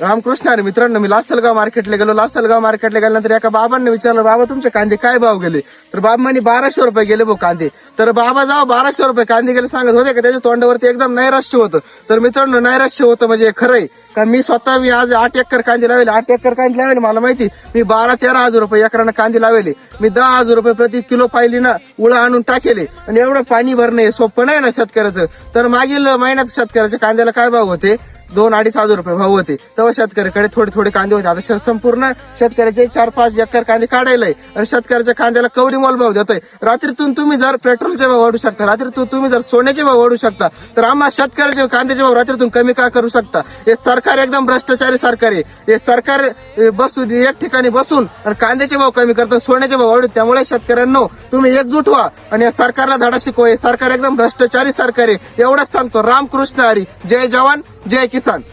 रामकृष्ण अरे मित्रांनो मी लासलगाव मार्केटला गेलो. लासलगाव मार्केटला गेल्यानंतर एका बाबांना विचारलं बाबा तुमचे कांदे काय भाव गेले? तर बाबा म्हणे बाराशे रुपये गेले भाऊ कांदे. तर बाबा जाऊ बाराशे रुपये कांदे गेले. सांगत होते का त्याच्या तोंडावरती एकदम नैराश्य होतं. तर मित्रांनो नैराश्य होतं म्हणजे खरंय. का मी स्वतः मी आज आठ एकर कांदे लावले. आठ एकर कांदे लावले मला माहिती मी बारा तेरा हजार रुपये एकरानं कांदे लावले. मी दहा हजार रुपये प्रति किलो पाहिली ना उळा आणून टाकेले. आणि एवढं पाणी भरणं हे सोपं नाही ना शेतकऱ्याचं. तर मागील महिन्यात शेतकऱ्याच्या कांद्याला काय भाव होते? दोन अडीच हजार रुपये भाव होते. तेव्हा शेतकऱ्याकडे थोडे थोडे कांदे होते. आता संपूर्ण शेतकऱ्याचे चार पाच एकर कांदे काढायला आणि शेतकऱ्याच्या कांद्याला कवडी मोल भाव देतोय. रात्रीतून तुम्ही जर पेट्रोलचे भाव वाढू शकता रात्रीतून तुम्ही जर सोन्याचे भाव वाढू शकता तर आम्हा शेतकऱ्याचे कांद्याचे भाव रात्रीतून कमी का करू शकता? हे सरकार एकदम भ्रष्टाचारी सरकार आहे. हे सरकार अ, बसू एक ठिकाणी बसून आणि कांद्याचे भाव कमी करतात सोन्याचे भाव वाढू. त्यामुळे शेतकऱ्यांनो तुम्ही एकजूट व्हा आणि या सरकारला धडा शिकवा. हे सरकार एकदम भ्रष्टाचारी सरकार आहे. एवढंच सांगतो. रामकृष्ण हरी. जय जवान. जय किसान.